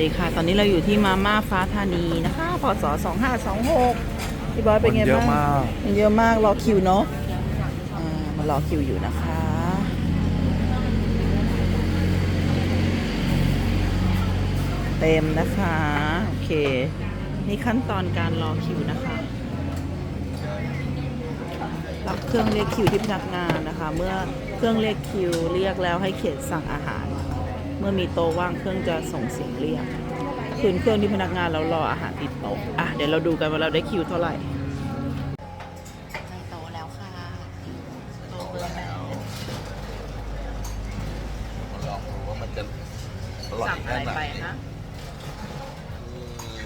ดีค่ะ ตอนนี้เราอยู่ที่มาม่าฟ้าธานีนะคะพศ2526พี่บอยเป็นไงคนเยบ้างอะมากมันเยอะมากรอคิวเนาะอ่ามารอคิวอยู่นะคะเต็มนะคะโอเค นี่ขั้นตอนการรอคิวนะคะ รับเครื่องเรียกคิวที่พนักงานนะคะ เมื่อเครื่องเรียกคิวเรียกแล้วให้เขตสั่งอาหาร เมื่อมีโต๊ะว่างเครื่องจะส่งเสียงเรียก คืนเครื่องที่พนักงานแล้วรออาหารติดโต๊ะอะเดี๋ยวเราดูกันว่าเราได้คิวเท่าไหร่ในโต๊ะแล้วค่ะโต๊ะเบอร์แล้วมาลองดูว่ามันจะอร่อยสั่งอะแค่ไรไหนไปคะอืม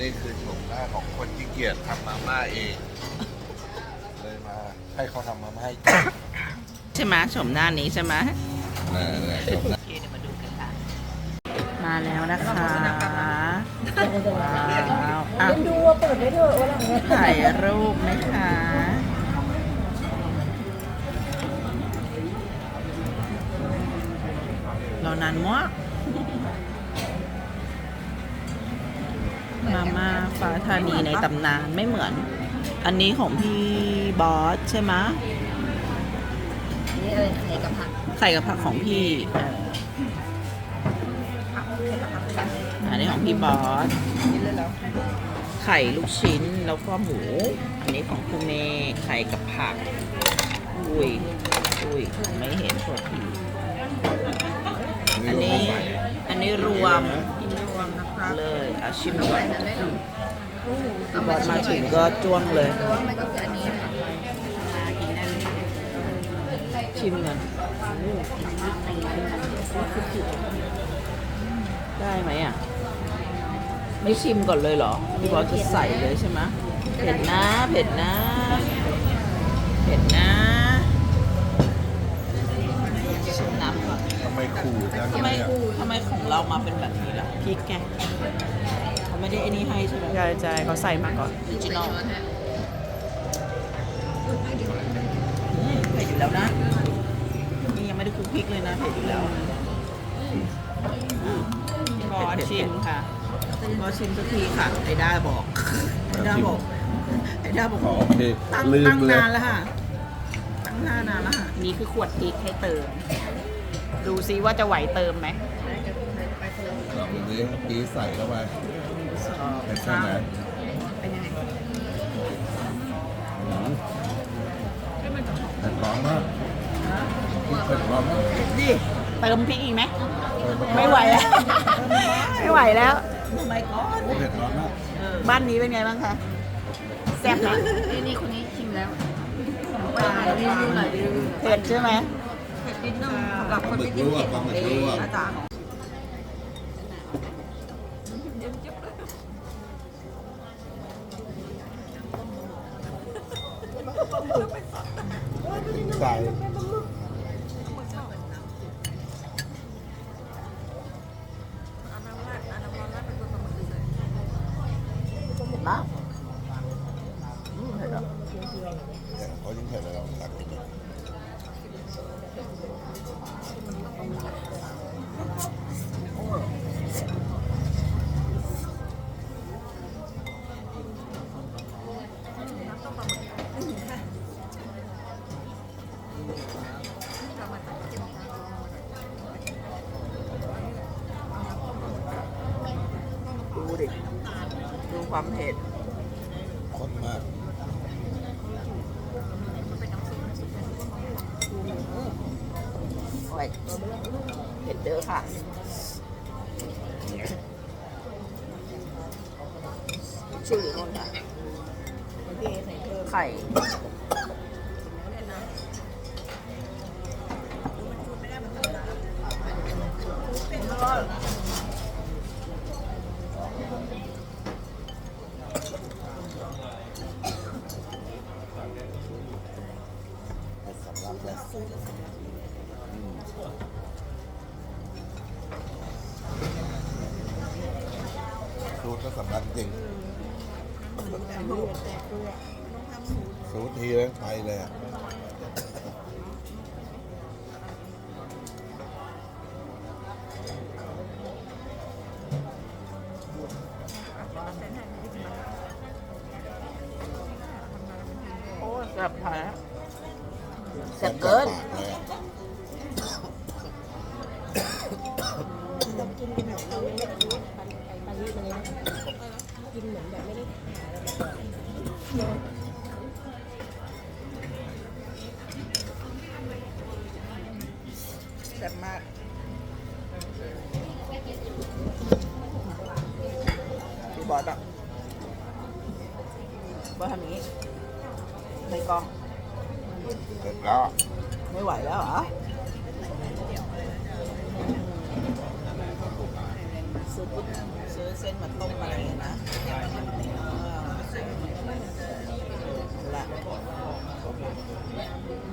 นี่คือโฉมหน้าของคนขี้เกียจทำมาม่าเอง เลยมาให้เขาทำมาม่าให้กินใช่ไหมชมหน้านี้ใช่ไหมนะนะโฉมหน้า โอเคเดี๋ยวมาดูกันค่ะ มาแล้วนะคะว้าวอะดูว่าเปิดไม่เถอะว่าหลังเนี้ยถ่ายรูปนะคะรอนานมากมาม่าฟ้าธานีในตำนานไม่เหมือน อันนี้ของพี่บอสใช่ไหมะนี่เออไข่กับผักไข่กับผักของพี่เออไข่กับผักกัน อันนี้ของพี่บอสนี่เลยแล้วไข่ลูกชิ้นแล้วก็หมู อันนี้ของคุณเมย์ไข่กับผัก อุ้ย อุ้ย ไม่เห็นโทษทีอันนี้ อันนี้รวมกินรวมนะครับเลยอาชิมก่อนนั้นได้หรอพี่บอสมาถึงก็จ้วงเลยแต่ว่ามันก็คืออันนี้ค่ะชิมกัน ได้ไหมอะไม่ชิมก่อนเลยเหรอพี่บอสจะใส่เลยใช่ไหมเผ็ดนะ เผ็ดนะ เผ็ดนะชิมน้ำก่อนทำไมขู่จังทำไมเนี่ยทำไมของเรามาเป็นแบบนี้ล่ะพริกแกเขาไม่ได้ไอ้นี่ให้ใช่ไหมใช่ใช่เขาใส่มาก่อนออริจินอลอืมเผ็ดอยู่แล้วนะนี่ยังไม่ได้คลุกพริกเลยนะเผ็ดอยู่แล้ว บอสชิมค่ะบอสชิมสักทีค่ะไอ้ด้าบอกไอ้ด้าบอกไอ้ด้าบอกขอโอเคตั้งลืตั้มงเลยนานแล้วค่ะ ตั้งนานนานแล้วค่ะนี่คือขวดพริกให้เติม ดูซิว่าจะไหวเติมไหมลองดูดิปีใส่เข้าไปสอบเผ็ดแค่ไหนเป็นยังไงอืมเผ็ดร้อนมากเผ็ดร้อนมากดิเติมพริกอีกไหมเผ็ดร้อนไม่ไหวแล้ว ไม่ไหวแล้วทำไมก่อนเผ็ดร้อนมากบ้านนี้เป็นไงบ้างคะแซ่บไหมนี่นี่คนนี้ชิมแล้วปลารีวิวหน่อยรีวิวเผ็ดใช่ไหม เผ็ดนิดนึงสำหรับปคลานหมึที่กกินลวกเผ็ดปลาหมึกลวก อาจารย์ ดูดิดูความเผ็ดข้นมากโอ้ยเผ็ดเด้อค่ะชื่อนู่นค่ะไข่ สูตรทีแล้วไปเลยอะโอ้แซ่บแท้แซ่บเกิน แซ่บเกินขนมเราไม่ได้ไปรีบมาเลย อะแซ่บมาก ดูบอสอะบอสทำอย่างนี้ในกล้องเสร็จแล้วไม่ไหวแล้วเหรอ ซื้อปุ๊บซื้อเส้นมาต้มอะไรอย่างเงี้ยนะละ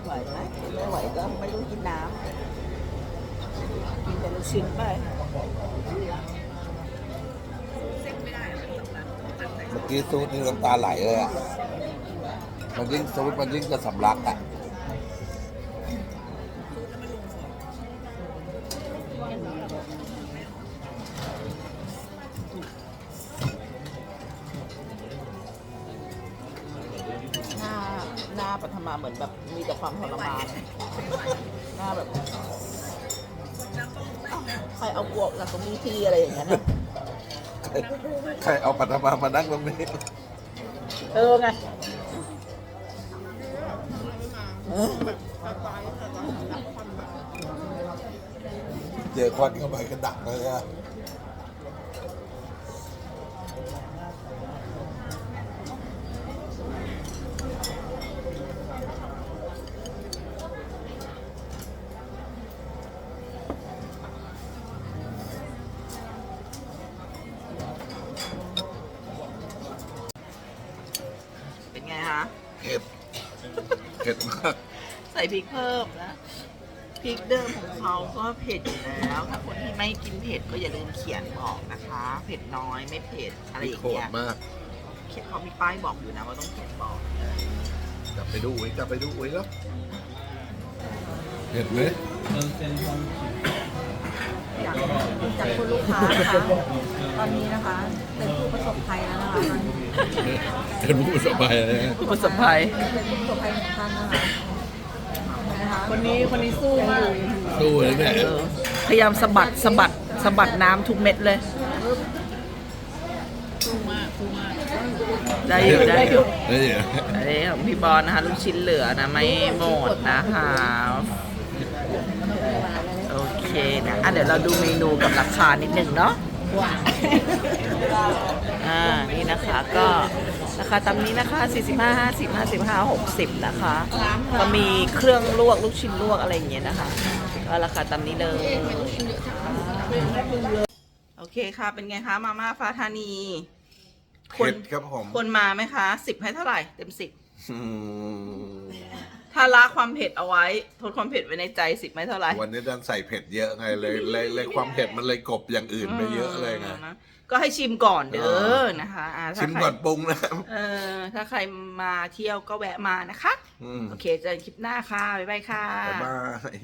ไหวไหมไม่ไหวก็ไม่ต้กินน้ำกินแต่ลูกชิ้นไปเมื่อกี้ซูดนี่น้ำตาไหลเลยอะมันยิ่งซูดมันยิ่งจะสำลักอะ มาเหมือนแบบมีแต่ความทรมานหน้าแบบอ้าวใครเอาบวกจากตรงนี้ทีอะไรอย่างเงี้ยนะใครเอาปัตมามานั่งตรงนี้เออไงเออเจอควันเข้าไปก็ดักเลยอะ เผ็ดเผ็ดมากใส่พริกเพิ่มนะพริกเดิมของเขาก็เผ็ดอยู่แล้วถ้าคนที่ไม่กินเผ็ดก็อย่าลืมเขียนบอกนะคะ เผ็ดน้อยไม่เผ็ดอะไรอย่างโคตเงี้รยมากเขียนเขามีป้ายบอกอยู่นะว่าต้องเขียนบอกจับไปดูอุ้ยจับไปดูอุ้ยแล้วเผ็ดไหมอยากจากคุณลูกค้านะคะ ตอนนี้นะคะ เป็นผู้ประสบภัยแล้วนะคะตอนนี้ เป็นผู้สบายเลยนะผู้ประสบภัยเป็นผู้ประสบภัยของท่านนะคะนะคะคนนี้คนนี้สู้มากสู้เลยเนี่ยเออพยายามสะบัดสะบัดสะบัดน้ำทุกเม็ดเลยได้อยู่ได้อยู่ได้เหรออันนี้ของพี่บอลนะคะลูกชิ้นเหลือนะไม่หมดนะคะโอเคนะอะเดี๋ยวเราดูเมนูกับราคานิดหนึ่งเนาะ อ่านี่นะคะก็ราคาตามนี้นะคะ 45 50 55 60 นะคะ ก็มีเครื่องลวกลูกชิ้นลวกอะไรอย่างเงี้ยนะคะ ก็ราคาตามนี้เลย โอเคค่ะ เป็นไงคะมาม่าฟ้าธานีคเผ็นดครับผม คนมาไหมคะสิบให้เท่าไหร่ เต็มสิบอืม ถ้าละความเผ็ดเอาไว้ ทดความเผ็ดไว้ในใจสิบไม่เท่าไหร่ วันนี้ดันใส่เผ็ดเยอะไงเลยเลยเลยความเผ็ดมันเลยกลบอย่างอื่นไปเยอะเลยไง นะก็ให้ชิมก่อนเด้เอออ นะคะอ่าถ้าชิมใครก่อนปรุงนะครับเออถ้าใครมาเที่ยวก็แวะมานะคะ อืมโอเคเจอกันคลิปหน้าค่ะ บ๊ายบายค่ะ บ๊ายบาย